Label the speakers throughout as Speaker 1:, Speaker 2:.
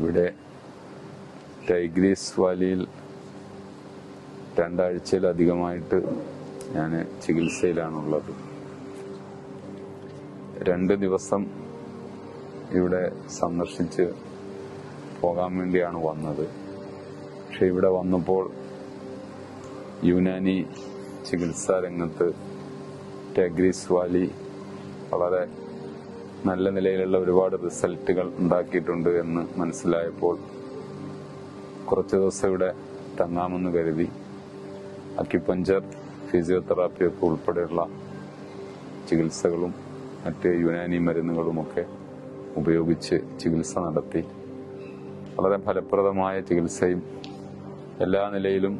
Speaker 1: ഇവിടെ ടൈഗ്രീസ് വാലിയിൽ രണ്ടാഴ്ചയിലധികമായിട്ട് ഞാൻ ചികിത്സയിലാണുള്ളത്. രണ്ട് ദിവസം ഇവിടെ സന്ദർശിച്ച് പോകാൻ വേണ്ടിയാണ് വന്നത്. പക്ഷെ ഇവിടെ വന്നപ്പോൾ യുനാനി ചികിത്സാ രംഗത്ത് ടെഗ്രീസ് വാലി വളരെ നല്ല നിലയിലുള്ള ഒരുപാട് റിസൾട്ടുകൾ ഉണ്ടാക്കിയിട്ടുണ്ട് എന്ന് മനസ്സിലായപ്പോൾ കുറച്ച് ദിവസം ഇവിടെ തങ്ങാമെന്ന് കരുതി. അക്യുപഞ്ചർ ഫിസിയോതെറാപ്പിയൊക്കെ ഉൾപ്പെടെയുള്ള ചികിത്സകളും മറ്റ് യുനാനി മരുന്നുകളുമൊക്കെ ഉപയോഗിച്ച് ചികിത്സ നടത്തി. വളരെ ഫലപ്രദമായ ചികിത്സയും എല്ലാ നിലയിലും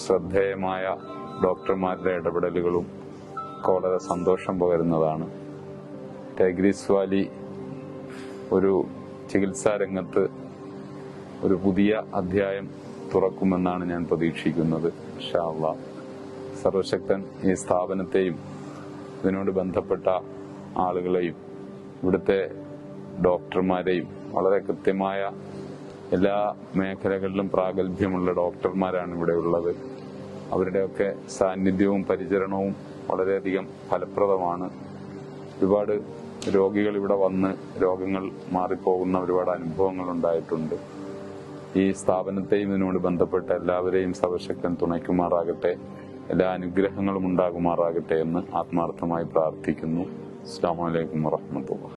Speaker 1: ശ്രദ്ധേയമായ ഡോക്ടർമാരുടെ ഇടപെടലുകളും ഒക്കെ വളരെ സന്തോഷം പകരുന്നതാണ്. ടൈഗ്രീസ് വാലി ഒരു ചികിത്സാ രംഗത്ത് ഒരു പുതിയ അധ്യായം തുറക്കുമെന്നാണ് ഞാൻ പ്രതീക്ഷിക്കുന്നത് ഷാവ സർവശക്തൻ ഈ സ്ഥാപനത്തെയും ഇതിനോട് ബന്ധപ്പെട്ട ആളുകളെയും ഇവിടുത്തെ ഡോക്ടർമാരെയും വളരെ കൃത്യമായ എല്ലാ മേഖലകളിലും പ്രാഗൽഭ്യമുള്ള ഡോക്ടർമാരാണ് ഇവിടെ ഉള്ളത്. അവരുടെയൊക്കെ സാന്നിധ്യവും പരിചരണവും വളരെയധികം ഫലപ്രദമാണ്. ഒരുപാട് രോഗികൾ ഇവിടെ വന്ന് രോഗങ്ങൾ മാറിപ്പോകുന്ന ഒരുപാട് അനുഭവങ്ങൾ ഉണ്ടായിട്ടുണ്ട്. ഈ സ്ഥാപനത്തെയും ഇതിനോട് ബന്ധപ്പെട്ട എല്ലാവരെയും സർവശക്തൻ തുണയ്ക്കുമാറാകട്ടെ എല്ലാ അനുഗ്രഹങ്ങളും ഉണ്ടാകുമാറാകട്ടെ എന്ന് ആത്മാർത്ഥമായി പ്രാർത്ഥിക്കുന്നു. അസ്സാം വലൈക്കും വാഹമത്തുള്ള